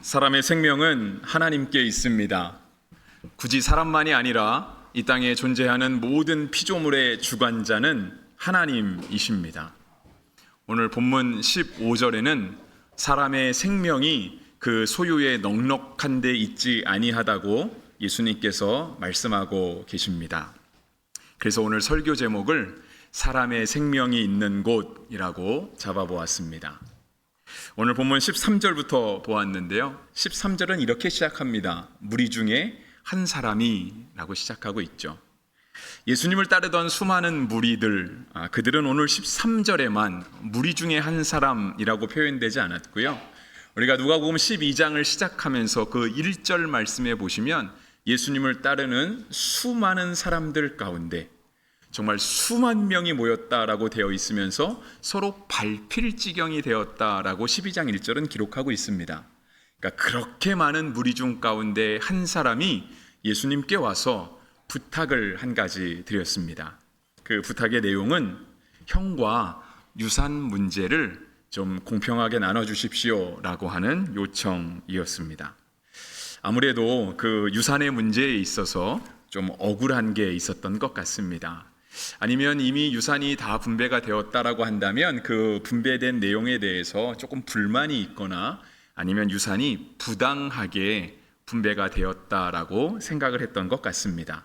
사람의 생명은 하나님께 있습니다. 굳이 사람만이 아니라 이 땅에 존재하는 모든 피조물의 주관자는 하나님이십니다. 오늘 본문 15절에는 사람의 생명이 그 소유에 넉넉한 데 있지 아니하다고 예수님께서 말씀하고 계십니다. 그래서 오늘 설교 제목을 사람의 생명이 있는 곳이라고 잡아보았습니다. 오늘 본문 13절부터 보았는데요. 13절은 이렇게 시작합니다. 무리 중에 한 사람이라고 시작하고 있죠. 예수님을 따르던 수많은 무리들, 아, 그들은 오늘 13절에만 무리 중에 한 사람이라고 표현되지 않았고요. 우리가 누가복음 12장을 시작하면서 그 1절 말씀에 보시면 예수님을 따르는 수많은 사람들 가운데 정말 수만 명이 모였다라고 되어 있으면서 서로 밟힐 지경이 되었다라고 12장 1절은 기록하고 있습니다. 그러니까 그렇게 많은 무리 중 가운데 한 사람이 예수님께 와서 부탁을 한 가지 드렸습니다. 그 부탁의 내용은 형과 유산 문제를 좀 공평하게 나눠 주십시오라고 하는 요청이었습니다. 아무래도 그 유산의 문제에 있어서 좀 억울한 게 있었던 것 같습니다. 아니면 이미 유산이 다 분배가 되었다라고 한다면 그 분배된 내용에 대해서 조금 불만이 있거나 아니면 유산이 부당하게 분배가 되었다라고 생각을 했던 것 같습니다.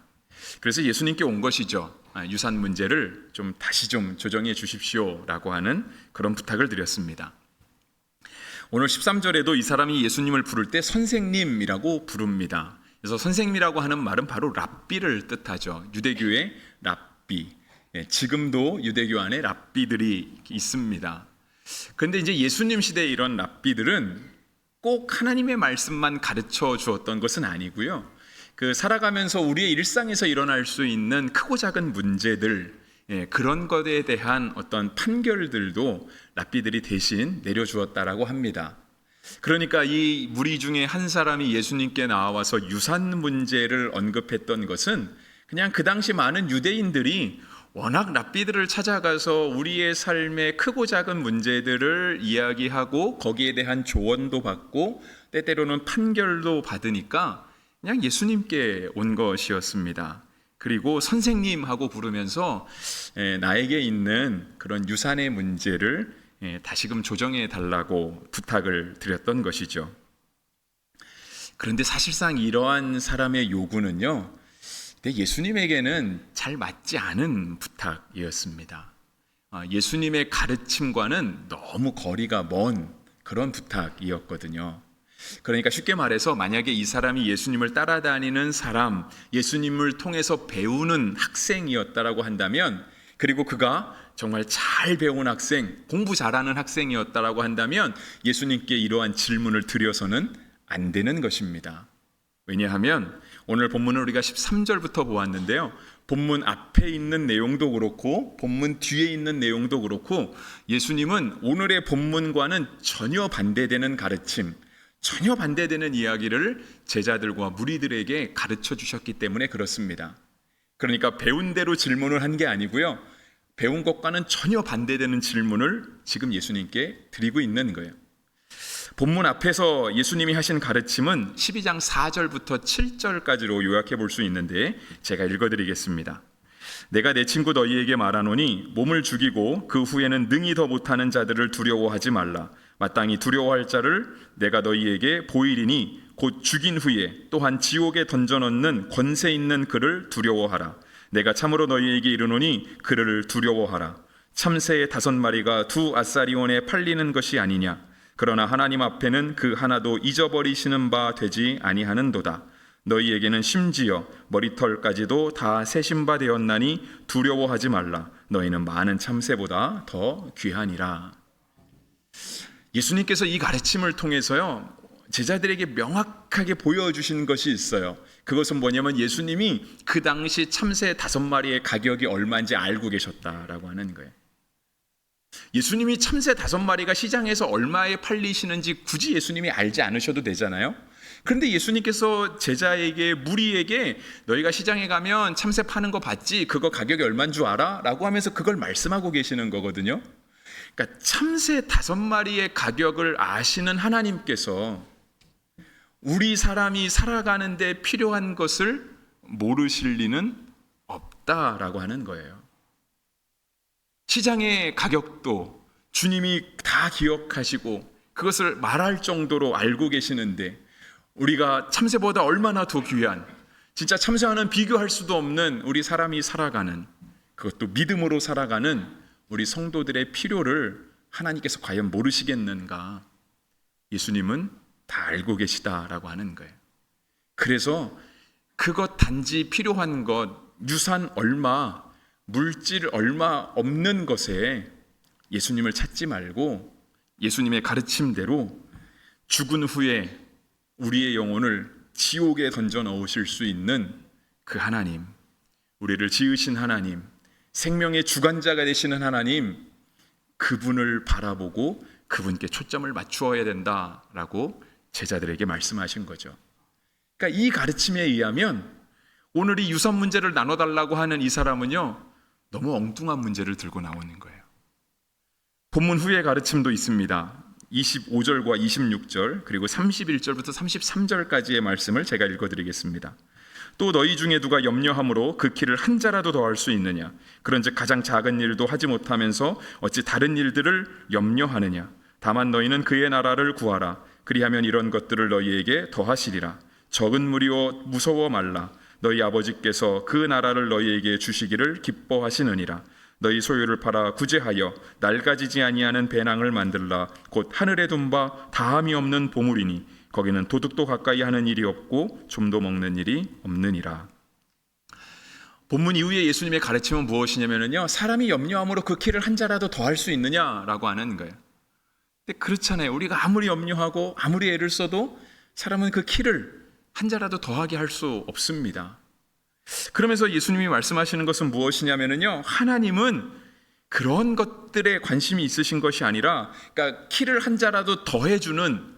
그래서 예수님께 온 것이죠. 아, 유산 문제를 좀 다시 좀 조정해 주십시오라고 하는 그런 부탁을 드렸습니다. 오늘 13절에도 이 사람이 예수님을 부를 때 선생님이라고 부릅니다. 그래서 선생님이라고 하는 말은 바로 랍비를 뜻하죠. 유대교의 랍 비. 예, 지금도 유대교 안에 랍비들이 있습니다. 그런데 이제 예수님 시대에 이런 랍비들은 꼭 하나님의 말씀만 가르쳐 주었던 것은 아니고요. 그 살아가면서 우리의 일상에서 일어날 수 있는 크고 작은 문제들 예, 그런 것에 대한 어떤 판결들도 랍비들이 대신 내려주었다라고 합니다. 그러니까 이 무리 중에 한 사람이 예수님께 나와서 유산 문제를 언급했던 것은 그냥 그 당시 많은 유대인들이 워낙 랍비들을 찾아가서 우리의 삶의 크고 작은 문제들을 이야기하고 거기에 대한 조언도 받고 때때로는 판결도 받으니까 그냥 예수님께 온 것이었습니다. 그리고 선생님하고 부르면서 에, 나에게 있는 그런 유산의 문제를 에, 다시금 조정해 달라고 부탁을 드렸던 것이죠. 그런데 사실상 이러한 사람의 요구는요, 예수님에게는 잘 맞지 않은 부탁이었습니다. 아, 예수님의 가르침과는 너무 거리가 먼 그런 부탁이었거든요. 그러니까 쉽게 말해서 만약에 이 사람이 예수님을 따라다니는 사람, 예수님을 통해서 배우는 학생이었다라고 한다면 그리고 그가 정말 잘 배운 학생, 공부 잘하는 학생이었다라고 한다면 예수님께 이러한 질문을 드려서는 안 되는 것입니다. 왜냐하면 오늘 본문을 우리가 13절부터 보았는데요. 본문 앞에 있는 내용도 그렇고 본문 뒤에 있는 내용도 그렇고 예수님은 오늘의 본문과는 전혀 반대되는 가르침, 전혀 반대되는 이야기를 제자들과 무리들에게 가르쳐 주셨기 때문에 그렇습니다. 그러니까 배운 대로 질문을 한 게 아니고요. 배운 것과는 전혀 반대되는 질문을 지금 예수님께 드리고 있는 거예요. 본문 앞에서 예수님이 하신 가르침은 12장 4절부터 7절까지로 요약해 볼 수 있는데 제가 읽어 드리겠습니다. 내가 내 친구 너희에게 말하노니 몸을 죽이고 그 후에는 능히 더 못하는 자들을 두려워하지 말라. 마땅히 두려워할 자를 내가 너희에게 보이리니 곧 죽인 후에 또한 지옥에 던져 넣는 권세 있는 그를 두려워하라. 내가 참으로 너희에게 이르노니 그를 두려워하라. 참새의 다섯 마리가 두 아사리온에 팔리는 것이 아니냐. 그러나 하나님 앞에는 그 하나도 잊어버리시는 바 되지 아니하는도다. 너희에게는 심지어 머리털까지도 다 세신 바 되었나니 두려워하지 말라. 너희는 많은 참새보다 더 귀하니라. 예수님께서 이 가르침을 통해서요. 제자들에게 명확하게 보여주신 것이 있어요. 그것은 뭐냐면 예수님이 그 당시 참새 다섯 마리의 가격이 얼마인지 알고 계셨다라고 하는 거예요. 예수님이 참새 다섯 마리가 시장에서 얼마에 팔리시는지 굳이 예수님이 알지 않으셔도 되잖아요. 그런데 예수님께서 제자에게 무리에게 너희가 시장에 가면 참새 파는 거 봤지? 그거 가격이 얼마인 줄 알아? 라고 하면서 그걸 말씀하고 계시는 거거든요. 그러니까 참새 다섯 마리의 가격을 아시는 하나님께서 우리 사람이 살아가는데 필요한 것을 모르실 리는 없다라고 하는 거예요. 시장의 가격도 주님이 다 기억하시고 그것을 말할 정도로 알고 계시는데 우리가 참새보다 얼마나 더 귀한 진짜 참새와는 비교할 수도 없는 우리 사람이 살아가는 그것도 믿음으로 살아가는 우리 성도들의 필요를 하나님께서 과연 모르시겠는가? 예수님은 다 알고 계시다라고 하는 거예요. 그래서 그것 단지 필요한 것, 유산 얼마, 물질 얼마 없는 것에 예수님을 찾지 말고 예수님의 가르침대로 죽은 후에 우리의 영혼을 지옥에 던져 넣으실 수 있는 그 하나님, 우리를 지으신 하나님, 생명의 주관자가 되시는 하나님, 그분을 바라보고 그분께 초점을 맞추어야 된다라고 제자들에게 말씀하신 거죠. 그러니까 이 가르침에 의하면 오늘 이 유산 문제를 나눠달라고 하는 이 사람은요, 너무 엉뚱한 문제를 들고 나오는 거예요. 본문 후에 가르침도 있습니다. 25절과 26절 그리고 31절부터 33절까지의 말씀을 제가 읽어드리겠습니다. 또 너희 중에 누가 염려함으로 그 키를 한 자라도 더할 수 있느냐? 그런즉 가장 작은 일도 하지 못하면서 어찌 다른 일들을 염려하느냐? 다만 너희는 그의 나라를 구하라. 그리하면 이런 것들을 너희에게 더하시리라. 적은 무리여 무서워 말라. 너희 아버지께서 그 나라를 너희에게 주시기를 기뻐하시느니라. 너희 소유를 팔아 구제하여 낡아지지 아니하는 배낭을 만들라 곧 하늘에 둔 바 다함이 없는 보물이니 거기는 도둑도 가까이 하는 일이 없고 좀도 먹는 일이 없느니라. 본문 이후에 예수님의 가르침은 무엇이냐면요. 사람이 염려함으로 그 키를 한 자라도 더 할 수 있느냐라고 하는 거예요. 근데 그렇잖아요. 우리가 아무리 염려하고 아무리 애를 써도 사람은 그 키를 한 자라도 더하게 할 수 없습니다. 그러면서 예수님이 말씀하시는 것은 무엇이냐면요. 하나님은 그런 것들에 관심이 있으신 것이 아니라, 그러니까 키를 한 자라도 더해주는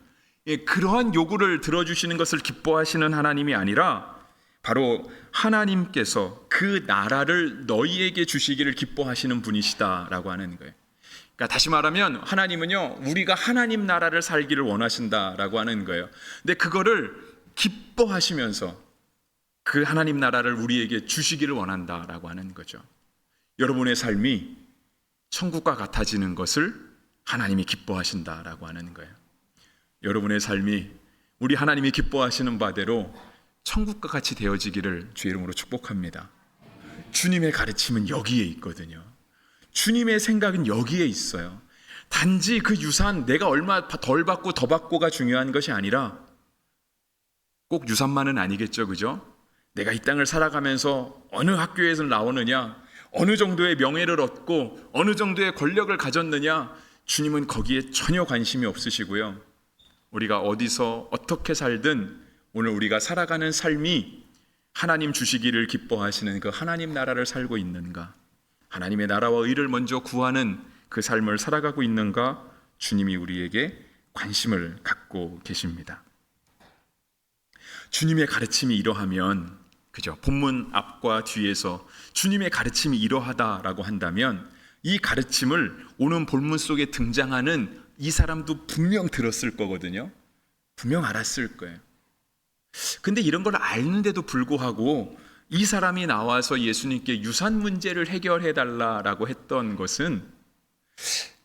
예, 그러한 요구를 들어주시는 것을 기뻐하시는 하나님이 아니라, 바로 하나님께서 그 나라를 너희에게 주시기를 기뻐하시는 분이시다라고 하는 거예요. 그러니까 다시 말하면 하나님은요, 우리가 하나님 나라를 살기를 원하신다라고 하는 거예요. 근데 그거를 기뻐하시면서 그 하나님 나라를 우리에게 주시기를 원한다라고 하는 거죠. 여러분의 삶이 천국과 같아지는 것을 하나님이 기뻐하신다라고 하는 거예요. 여러분의 삶이 우리 하나님이 기뻐하시는 바대로 천국과 같이 되어지기를 주의 이름으로 축복합니다. 주님의 가르침은 여기에 있거든요. 주님의 생각은 여기에 있어요. 단지 그 유산 내가 얼마 덜 받고 더 받고가 중요한 것이 아니라 꼭 유산만은 아니겠죠, 그죠? 내가 이 땅을 살아가면서 어느 학교에서 나오느냐, 어느 정도의 명예를 얻고 어느 정도의 권력을 가졌느냐, 주님은 거기에 전혀 관심이 없으시고요. 우리가 어디서 어떻게 살든 오늘 우리가 살아가는 삶이 하나님 주시기를 기뻐하시는 그 하나님 나라를 살고 있는가, 하나님의 나라와 의를 먼저 구하는 그 삶을 살아가고 있는가, 주님이 우리에게 관심을 갖고 계십니다. 주님의 가르침이 이러하면 그죠? 본문 앞과 뒤에서 주님의 가르침이 이러하다라고 한다면 이 가르침을 오는 본문 속에 등장하는 이 사람도 분명 들었을 거거든요. 분명 알았을 거예요. 근데 이런 걸 알는데도 불구하고 이 사람이 나와서 예수님께 유산 문제를 해결해 달라라고 했던 것은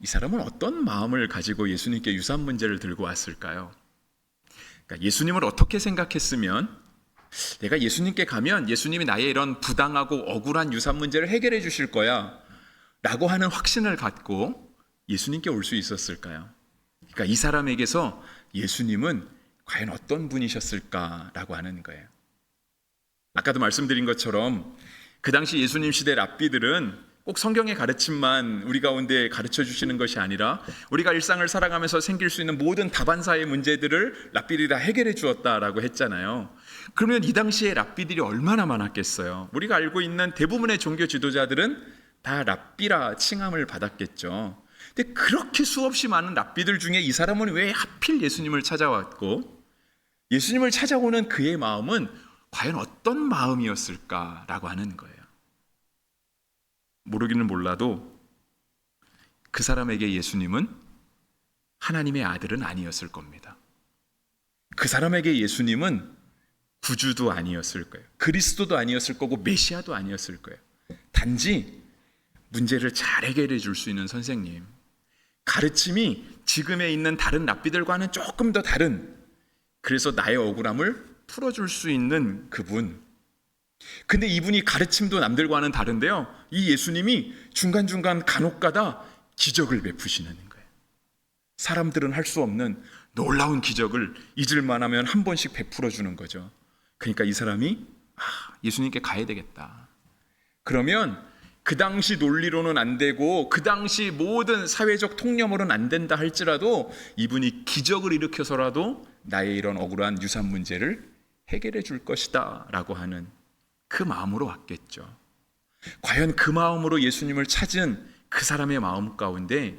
이 사람은 어떤 마음을 가지고 예수님께 유산 문제를 들고 왔을까요? 그러니까 예수님을 어떻게 생각했으면 내가 예수님께 가면 예수님이 나의 이런 부당하고 억울한 유산 문제를 해결해 주실 거야. 라고 하는 확신을 갖고 예수님께 올 수 있었을까요? 그러니까 이 사람에게서 예수님은 과연 어떤 분이셨을까라고 하는 거예요. 아까도 말씀드린 것처럼 그 당시 예수님 시대 랍비들은 꼭 성경의 가르침만 우리 가운데 가르쳐 주시는 것이 아니라 우리가 일상을 살아가면서 생길 수 있는 모든 다반사의 문제들을 랍비들이 다 해결해 주었다라고 했잖아요. 그러면 이 당시에 랍비들이 얼마나 많았겠어요? 우리가 알고 있는 대부분의 종교 지도자들은 다 랍비라 칭함을 받았겠죠. 근데 그렇게 수없이 많은 랍비들 중에 이 사람은 왜 하필 예수님을 찾아왔고 예수님을 찾아오는 그의 마음은 과연 어떤 마음이었을까라고 하는 거예요. 모르기는 몰라도 그 사람에게 예수님은 하나님의 아들은 아니었을 겁니다. 그 사람에게 예수님은 구주도 아니었을 거예요. 그리스도도 아니었을 거고 메시아도 아니었을 거예요. 단지 문제를 잘 해결해 줄 수 있는 선생님. 가르침이 지금에 있는 다른 랍비들과는 조금 더 다른 그래서 나의 억울함을 풀어줄 수 있는 그분. 근데 이분이 가르침도 남들과는 다른데요. 이 예수님이 중간중간 간혹가다 기적을 베푸시는 거예요. 사람들은 할 수 없는 놀라운 기적을 잊을만 하면 한 번씩 베풀어 주는 거죠. 그러니까 이 사람이 아, 예수님께 가야 되겠다. 그러면 그 당시 논리로는 안 되고 그 당시 모든 사회적 통념으로는 안 된다 할지라도 이분이 기적을 일으켜서라도 나의 이런 억울한 유산 문제를 해결해 줄 것이다 라고 하는 그 마음으로 왔겠죠. 과연 그 마음으로 예수님을 찾은 그 사람의 마음 가운데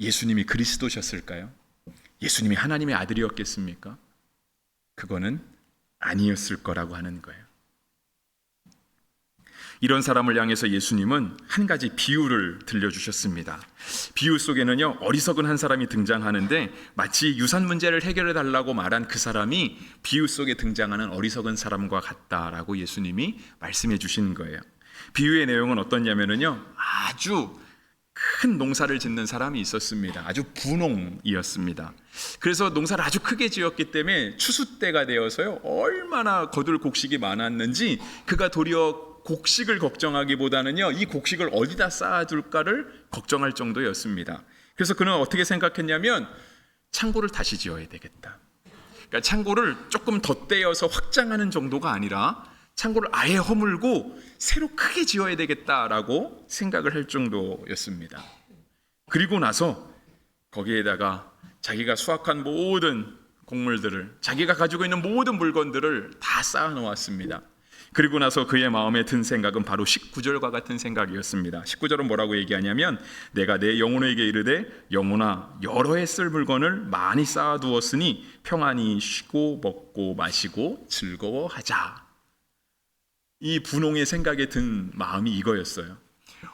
예수님이 그리스도셨을까요? 예수님이 하나님의 아들이었겠습니까? 그거는 아니었을 거라고 하는 거예요. 이런 사람을 향해서 예수님은 한 가지 비유를 들려주셨습니다. 비유 속에는요, 어리석은 한 사람이 등장하는데 마치 유산 문제를 해결해 달라고 말한 그 사람이 비유 속에 등장하는 어리석은 사람과 같다라고 예수님이 말씀해 주신 거예요. 비유의 내용은 어떻냐면요, 아주 큰 농사를 짓는 사람이 있었습니다. 아주 분홍이었습니다. 그래서 농사를 아주 크게 지었기 때문에 추수 때가 되어서요, 얼마나 거둘 곡식이 많았는지 그가 도리어 곡식을 걱정하기보다는요, 이 곡식을 어디다 쌓아둘까를 걱정할 정도였습니다. 그래서 그는 어떻게 생각했냐면, 창고를 다시 지어야 되겠다. 그러니까 창고를 조금 덧대어서 확장하는 정도가 아니라, 창고를 아예 허물고 새로 크게 지어야 되겠다라고 생각을 할 정도였습니다. 그리고 나서 거기에다가 자기가 수확한 모든 곡물들을, 자기가 가지고 있는 모든 물건들을 다 쌓아 놓았습니다. 그리고 나서 그의 마음에 든 생각은 바로 19절과 같은 생각이었습니다. 19절은 뭐라고 얘기하냐면 내가 내 영혼에게 이르되 영혼아 여러 해 쓸 물건을 많이 쌓아 두었으니 평안히 쉬고 먹고 마시고 즐거워하자. 이 분홍의 생각에 든 마음이 이거였어요.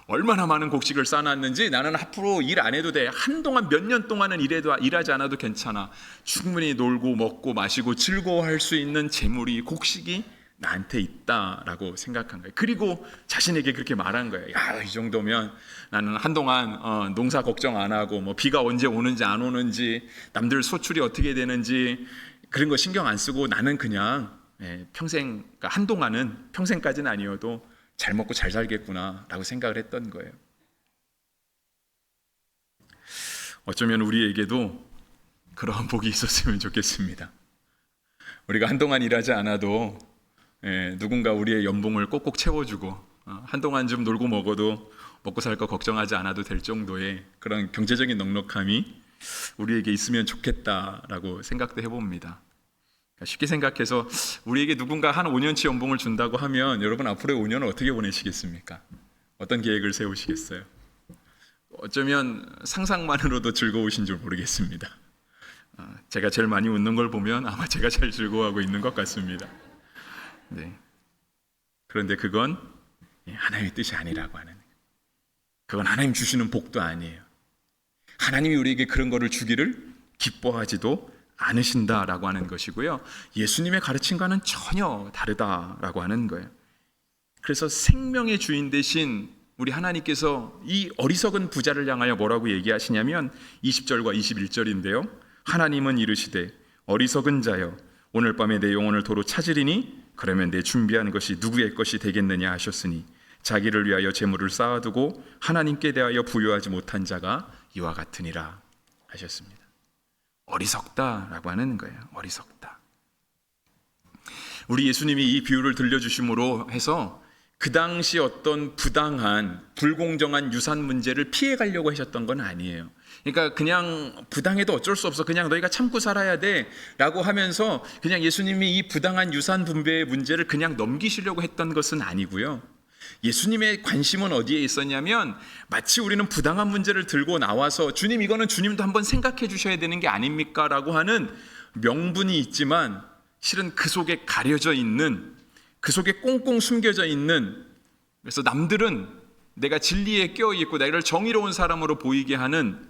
얼마나 많은 곡식을 쌓아놨는지 나는 앞으로 일 안 해도 돼. 한동안 몇 년 동안은 일해도 일하지 않아도 괜찮아. 충분히 놀고 먹고 마시고 즐거워할 수 있는 재물이 곡식이 나한테 있다라고 생각한 거예요. 그리고 자신에게 그렇게 말한 거예요. 야, 이 정도면 나는 한동안 어, 농사 걱정 안 하고 뭐 비가 언제 오는지 안 오는지 남들 소출이 어떻게 되는지 그런 거 신경 안 쓰고 나는 그냥 예, 평생 그러니까 한동안은 평생까지는 아니어도 잘 먹고 잘 살겠구나라고 생각을 했던 거예요. 어쩌면 우리에게도 그러한 복이 있었으면 좋겠습니다. 우리가 한동안 일하지 않아도 예, 누군가 우리의 연봉을 꼭꼭 채워주고 어, 한동안 좀 놀고 먹어도 먹고 살 거 걱정하지 않아도 될 정도의 그런 경제적인 넉넉함이 우리에게 있으면 좋겠다라고 생각도 해봅니다. 그러니까 쉽게 생각해서 우리에게 누군가 한 5년치 연봉을 준다고 하면 여러분 앞으로의 5년을 어떻게 보내시겠습니까? 어떤 계획을 세우시겠어요? 어쩌면 상상만으로도 즐거우신 줄 모르겠습니다. 어, 제가 제일 많이 웃는 걸 보면 아마 제가 제일 즐거워하고 있는 것 같습니다. 네. 그런데 그건 하나님의 뜻이 아니라고 하는 그건 하나님 주시는 복도 아니에요. 하나님이 우리에게 그런 거를 주기를 기뻐하지도 않으신다라고 하는 것이고요. 예수님의 가르침과는 전혀 다르다라고 하는 거예요. 그래서 생명의 주인 대신 우리 하나님께서 이 어리석은 부자를 향하여 뭐라고 얘기하시냐면 20절과 21절인데요. 하나님은 이르시되 어리석은 자여 오늘 밤에 내 영혼을 도로 찾으리니 그러면 내 준비한 것이 누구의 것이 되겠느냐 하셨으니 자기를 위하여 재물을 쌓아두고 하나님께 대하여 부여하지 못한 자가 이와 같으니라 하셨습니다. 어리석다라고 하는 거예요. 어리석다. 우리 예수님이 이 비유를 들려주심으로 해서 그 당시 어떤 부당한 불공정한 유산 문제를 피해 가려고 하셨던 건 아니에요. 그러니까 그냥 부당해도 어쩔 수 없어. 그냥 너희가 참고 살아야 돼. 라고 하면서 그냥 예수님이 이 부당한 유산 분배의 문제를 그냥 넘기시려고 했던 것은 아니고요. 예수님의 관심은 어디에 있었냐면 마치 우리는 부당한 문제를 들고 나와서 주님 이거는 주님도 한번 생각해 주셔야 되는 게 아닙니까? 라고 하는 명분이 있지만 실은 그 속에 가려져 있는 그 속에 꽁꽁 숨겨져 있는 그래서 남들은 내가 진리에 껴 있고 나를 정의로운 사람으로 보이게 하는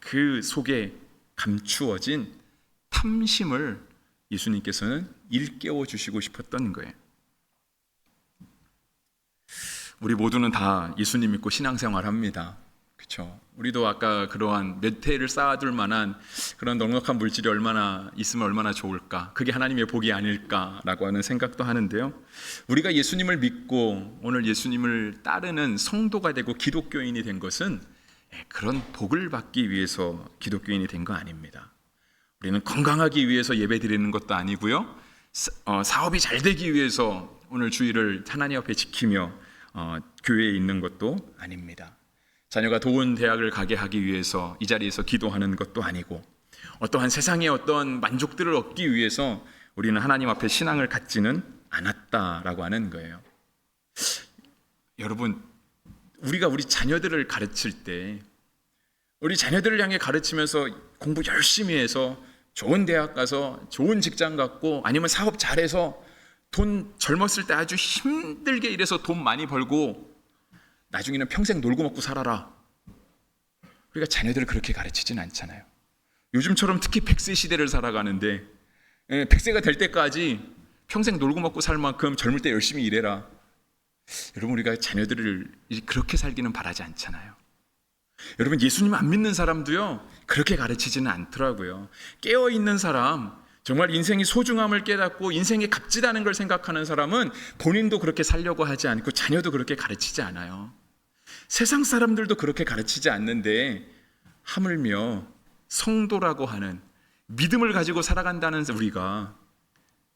그 속에 감추어진 탐심을 예수님께서는 일깨워 주시고 싶었던 거예요. 우리 모두는 다 예수님 믿고 신앙생활 합니다. 그렇죠? 우리도 아까 그러한 몇 해를 쌓아둘 만한 그런 넉넉한 물질이 얼마나 있으면 얼마나 좋을까? 그게 하나님의 복이 아닐까라고 하는 생각도 하는데요. 우리가 예수님을 믿고 오늘 예수님을 따르는 성도가 되고 기독교인이 된 것은 예, 그런 복을 받기 위해서 기독교인이 된 거 아닙니다. 우리는 건강하기 위해서 예배 드리는 것도 아니고요. 사- 어, 사업이 잘 되기 위해서 오늘 주일을 하나님 앞에 지키며 어, 교회에 있는 것도 아닙니다. 자녀가 좋은 대학을 가게 하기 위해서 이 자리에서 기도하는 것도 아니고 어떠한 세상의 어떤 만족들을 얻기 위해서 우리는 하나님 앞에 신앙을 갖지는 않았다라고 하는 거예요. 여러분, 우리가 우리 자녀들을 가르칠 때 우리 자녀들을 향해 가르치면서 공부 열심히 해서 좋은 대학 가서 좋은 직장 갖고 아니면 사업 잘해서 돈 젊었을 때 아주 힘들게 일해서 돈 많이 벌고 나중에는 평생 놀고 먹고 살아라. 우리가 자녀들을 그렇게 가르치진 않잖아요. 요즘처럼 특히 100세 시대를 살아가는데 예, 100세가 될 때까지 평생 놀고 먹고 살 만큼 젊을 때 열심히 일해라. 여러분 우리가 자녀들을 그렇게 살기는 바라지 않잖아요. 여러분 예수님 안 믿는 사람도요 그렇게 가르치지는 않더라고요. 깨어 있는 사람, 정말 인생이 소중함을 깨닫고 인생이 값지다는 걸 생각하는 사람은 본인도 그렇게 살려고 하지 않고 자녀도 그렇게 가르치지 않아요. 세상 사람들도 그렇게 가르치지 않는데 하물며 성도라고 하는 믿음을 가지고 살아간다는 우리가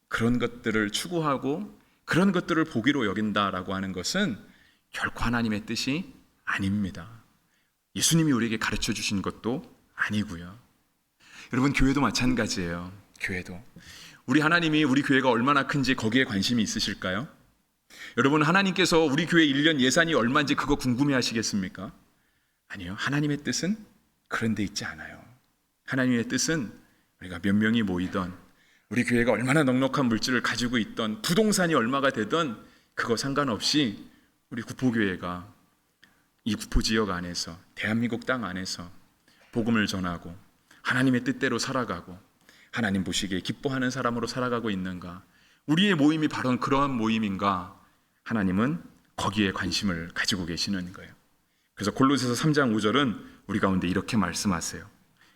그런 것들을 추구하고 그런 것들을 보기로 여긴다라고 하는 것은 결코 하나님의 뜻이 아닙니다. 예수님이 우리에게 가르쳐 주신 것도 아니고요. 여러분 교회도 마찬가지예요. 교회도 우리 하나님이 우리 교회가 얼마나 큰지 거기에 관심이 있으실까요? 여러분 하나님께서 우리 교회 1년 예산이 얼마인지 그거 궁금해 하시겠습니까? 아니요. 하나님의 뜻은 그런 데 있지 않아요. 하나님의 뜻은 우리가 몇 명이 모이던 우리 교회가 얼마나 넉넉한 물질을 가지고 있던 부동산이 얼마가 되던 그거 상관없이 우리 구포교회가 이 구포 지역 안에서 대한민국 땅 안에서 복음을 전하고 하나님의 뜻대로 살아가고 하나님 보시기에 기뻐하는 사람으로 살아가고 있는가? 우리의 모임이 바로 그러한 모임인가? 하나님은 거기에 관심을 가지고 계시는 거예요. 그래서 골로새서 3장 5절은 우리 가운데 이렇게 말씀하세요.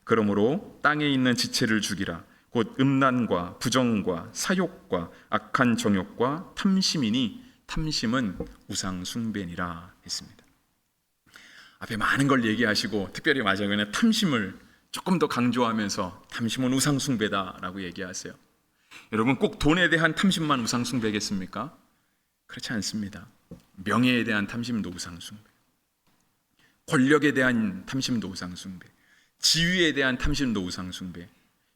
그러므로 땅에 있는 지체를 죽이라. 곧 음란과 부정과 사욕과 악한 정욕과 탐심이니 탐심은 우상 숭배니라 했습니다. 앞에 많은 걸 얘기하시고 특별히 마지막에는 탐심을 조금 더 강조하면서 탐심은 우상 숭배다라고 얘기하세요. 여러분 꼭 돈에 대한 탐심만 우상 숭배겠습니까? 그렇지 않습니다. 명예에 대한 탐심도 우상 숭배. 권력에 대한 탐심도 우상 숭배. 지위에 대한 탐심도 우상 숭배.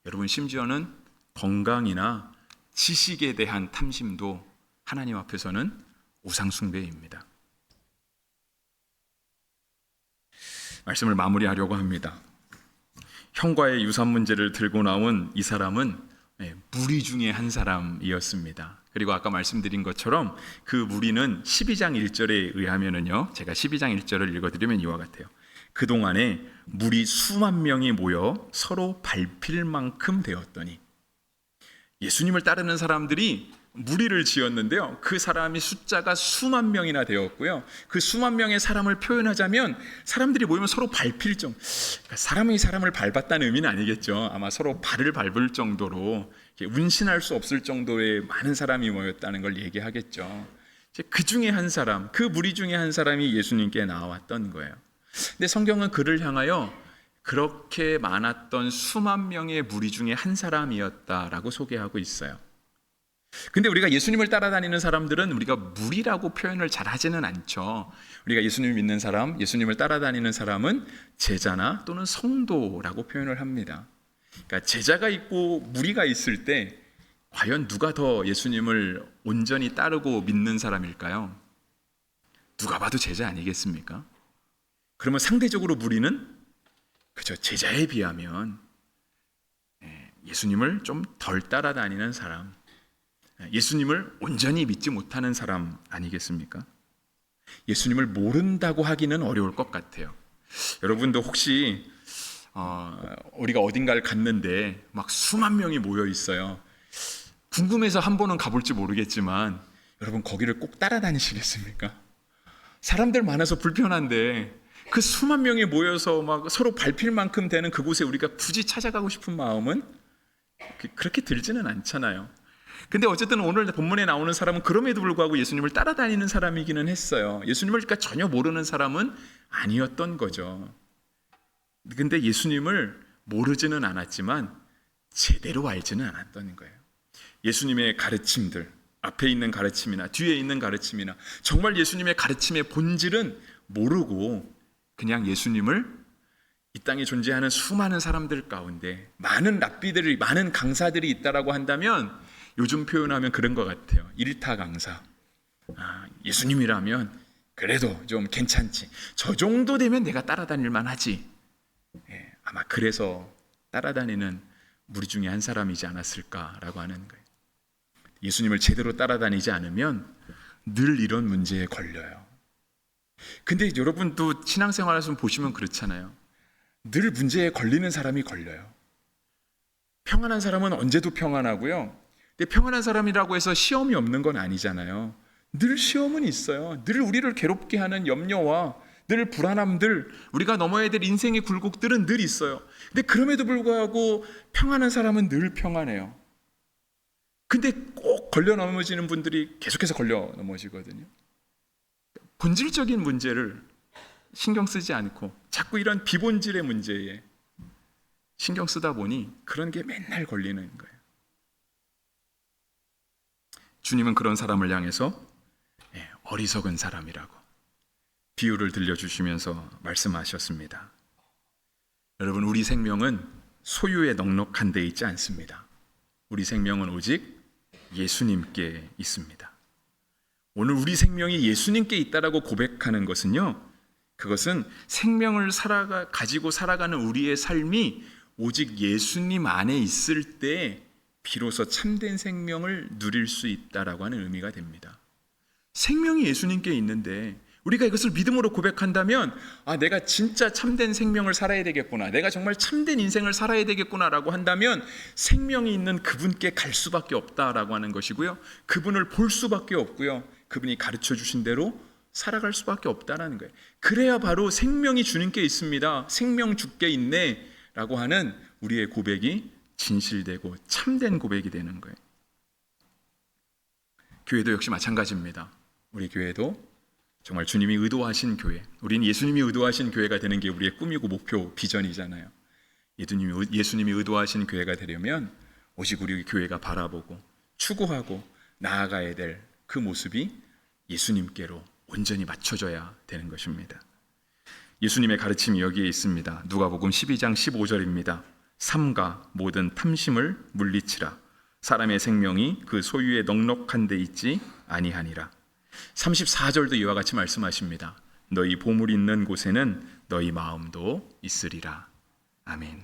여러분 심지어는 건강이나 지식에 대한 탐심도 하나님 앞에서는 우상 숭배입니다. 말씀을 마무리하려고 합니다. 형과의 유산 문제를 들고 나온 이 사람은 예, 무리 중에 한 사람이었습니다. 그리고 아까 말씀드린 것처럼 그 무리는 12장 1절에 의하면은요. 제가 12장 1절을 읽어 드리면 이와 같아요. 그동안에 무리 수만 명이 모여 서로 밟힐 만큼 되었더니 예수님을 따르는 사람들이 무리를 지었는데요. 그 사람이 숫자가 수만 명이나 되었고요. 그 수만 명의 사람을 표현하자면 사람들이 모이면 서로 밟힐 정도. 그러니까 사람이 사람을 밟았다는 의미는 아니겠죠. 아마 서로 발을 밟을 정도로 운신할 수 없을 정도의 많은 사람이 모였다는 걸 얘기하겠죠. 그 중에 한 사람, 그 무리 중에 한 사람이 예수님께 나왔던 거예요. 근데 성경은 그를 향하여 그렇게 많았던 수만 명의 무리 중에 한 사람이었다라고 소개하고 있어요. 근데 우리가 예수님을 따라다니는 사람들은 우리가 무리라고 표현을 잘 하지는 않죠. 우리가 예수님을 믿는 사람, 예수님을 따라다니는 사람은 제자나 또는 성도라고 표현을 합니다. 그러니까 제자가 있고 무리가 있을 때 과연 누가 더 예수님을 온전히 따르고 믿는 사람일까요? 누가 봐도 제자 아니겠습니까? 그러면 상대적으로 무리는 그죠 제자에 비하면 예, 예수님을 좀 덜 따라다니는 사람, 예수님을 온전히 믿지 못하는 사람 아니겠습니까? 예수님을 모른다고 하기는 어려울 것 같아요. 여러분도 혹시 어, 우리가 어딘가를 갔는데 막 수만 명이 모여 있어요. 궁금해서 한 번은 가볼지 모르겠지만 여러분 거기를 꼭 따라다니시겠습니까? 사람들 많아서 불편한데 그 수만 명이 모여서 막 서로 밟힐 만큼 되는 그곳에 우리가 굳이 찾아가고 싶은 마음은 그- 그렇게 들지는 않잖아요. 근데 어쨌든 오늘 본문에 나오는 사람은 그럼에도 불구하고 예수님을 따라다니는 사람이기는 했어요. 예수님을 그러니까 전혀 모르는 사람은 아니었던 거죠. 근데 예수님을 모르지는 않았지만 제대로 알지는 않았던 거예요. 예수님의 가르침들, 앞에 있는 가르침이나 뒤에 있는 가르침이나 정말 예수님의 가르침의 본질은 모르고 그냥 예수님을 이 땅에 존재하는 수많은 사람들 가운데 많은 랍비들이 많은 강사들이 있다라고 한다면 요즘 표현하면 그런 것 같아요. 일타 강사. 아, 예수님이라면 그래도 좀 괜찮지. 저 정도 되면 내가 따라다닐 만하지. 예, 아마 그래서 따라다니는 무리 중에 한 사람이지 않았을까라고 하는 거예요. 예수님을 제대로 따라다니지 않으면 늘 이런 문제에 걸려요. 근데 여러분도 신앙생활에서 보시면 그렇잖아요. 늘 문제에 걸리는 사람이 걸려요. 평안한 사람은 언제도 평안하고요. 근데 평안한 사람이라고 해서 시험이 없는 건 아니잖아요. 늘 시험은 있어요. 늘 우리를 괴롭게 하는 염려와 늘 불안함들, 우리가 넘어야 될 인생의 굴곡들은 늘 있어요. 근데 그럼에도 불구하고 평안한 사람은 늘 평안해요. 근데 꼭 걸려 넘어지는 분들이 계속해서 걸려 넘어지거든요. 본질적인 문제를 신경 쓰지 않고 자꾸 이런 비본질의 문제에 신경 쓰다 보니 그런 게 맨날 걸리는 거예요. 주님은 그런 사람을 향해서 예, 어리석은 사람이라고 비유를 들려주시면서 말씀하셨습니다. 여러분, 우리 생명은 소유에 넉넉한 데 있지 않습니다. 우리 생명은 오직 예수님께 있습니다. 오늘 우리 생명이 예수님께 있다라고 고백하는 것은요, 그것은 생명을 살아가 가지고 살아가는 우리의 삶이 오직 예수님 안에 있을 때 비로소 참된 생명을 누릴 수 있다라고 하는 의미가 됩니다. 생명이 예수님께 있는데 우리가 이것을 믿음으로 고백한다면 아 내가 진짜 참된 생명을 살아야 되겠구나. 내가 정말 참된 인생을 살아야 되겠구나라고 한다면 생명이 있는 그분께 갈 수밖에 없다라고 하는 것이고요. 그분을 볼 수밖에 없고요. 그분이 가르쳐 주신 대로 살아갈 수밖에 없다라는 거예요. 그래야 바로 생명이 주님께 있습니다. 생명 주께 있네라고 하는 우리의 고백이 진실되고 참된 고백이 되는 거예요. 교회도 역시 마찬가지입니다. 우리 교회도 정말 주님이 의도하신 교회, 우리는 예수님이 의도하신 교회가 되는 게 우리의 꿈이고 목표, 비전이잖아요. 예수님이, 예수님이 의도하신 교회가 되려면 오직 우리 교회가 바라보고 추구하고 나아가야 될 그 모습이 예수님께로 온전히 맞춰져야 되는 것입니다. 예수님의 가르침이 여기에 있습니다. 누가복음 12장 15절입니다. 삼가 모든 탐심을 물리치라. 사람의 생명이 그 소유에 넉넉한 데 있지 아니하니라. 34절도 이와 같이 말씀하십니다. 너희 보물 있는 곳에는 너희 마음도 있으리라. 아멘.